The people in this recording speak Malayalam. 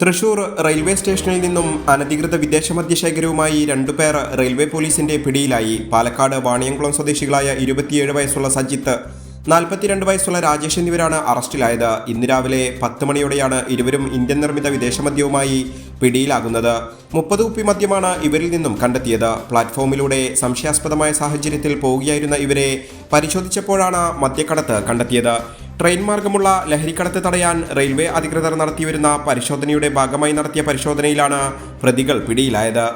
തൃശൂർ റെയിൽവേ സ്റ്റേഷനിൽ നിന്നും അനധികൃത വിദേശ മദ്യശേഖരവുമായി രണ്ടുപേർ റെയിൽവേ പോലീസിന്റെ പിടിയിലായി. പാലക്കാട് വാണിയംകുളം സ്വദേശികളായ ഇരുപത്തിയേഴ് വയസ്സുള്ള സജിത്ത് നാൽപ്പത്തിരണ്ട് വയസ്സുള്ള രാജേഷ് എന്നിവരാണ് അറസ്റ്റിലായത്. ഇന്ന് രാവിലെ പത്ത് മണിയോടെയാണ് ഇരുവരും ഇന്ത്യൻ നിർമ്മിത വിദേശമദ്യവുമായി പിടിയിലാകുന്നത്. മുപ്പത് കുപ്പി മദ്യമാണ് ഇവരിൽ നിന്നും കണ്ടെത്തിയത്. പ്ലാറ്റ്ഫോമിലൂടെ സംശയാസ്പദമായ സാഹചര്യത്തിൽ പോവുകയായിരുന്ന ഇവരെ പരിശോധിച്ചപ്പോഴാണ് മദ്യക്കടത്ത് കണ്ടെത്തിയത്. ട്രെയിൻ മാർഗമുള്ള ലഹരിക്കടത്ത് തടയാൻ റെയിൽവേ അധികൃതർ നടത്തിവരുന്ന പരിശോധനയുടെ ഭാഗമായി നടത്തിയ പരിശോധനയിലാണ് പ്രതികൾ പിടിയിലായത്.